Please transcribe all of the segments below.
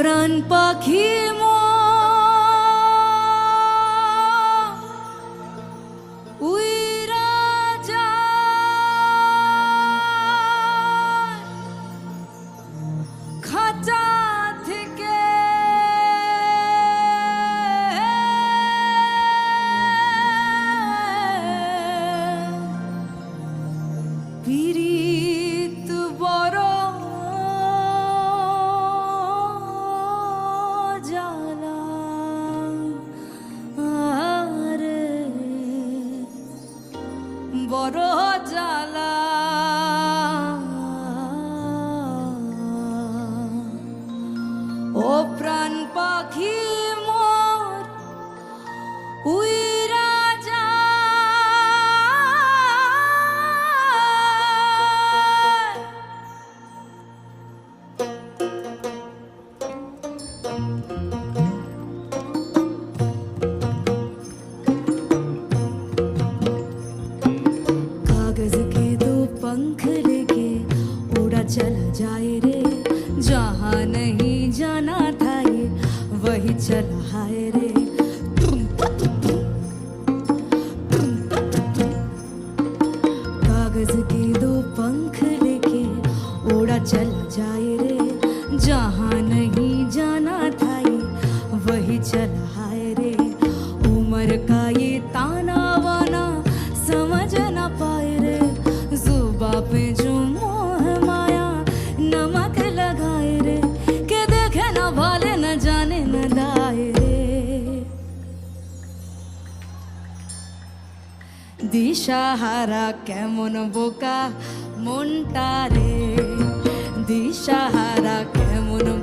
প্রাণ পাখি বড় জ্বালা। ও প্রাণ পাখি कागज़ के दो पंख लेके उड़ा चला जाए रे। जहाँ नहीं जाना था ये, वही चला हाय रे। कागज़ के दो पंख लेके उड़ा चला जाए দিশাহারা কেমন বোকা মনটা রে? দিশাহারা কেমন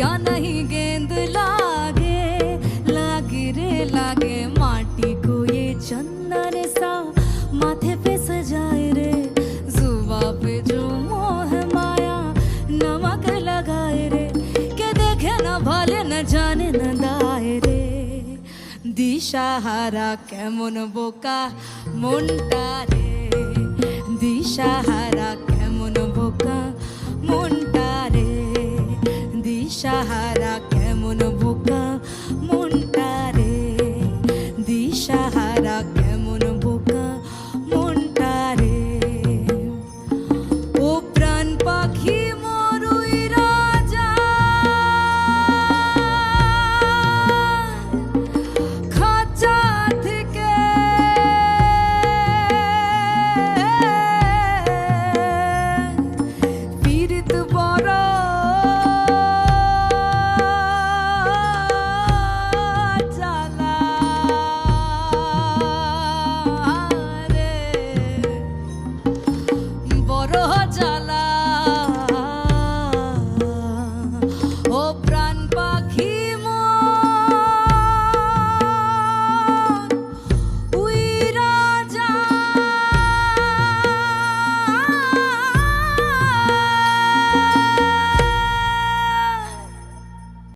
जिया नहीं गेंद लागे लागे रे लागे माटी को ये चंदन सा माथे पे सजाए रे जुबा पे जो मोह माया नमक लगाए रे के देखे न भाले न जाने न दाए रे দিশাহারা কেমন বোকা মনটা রে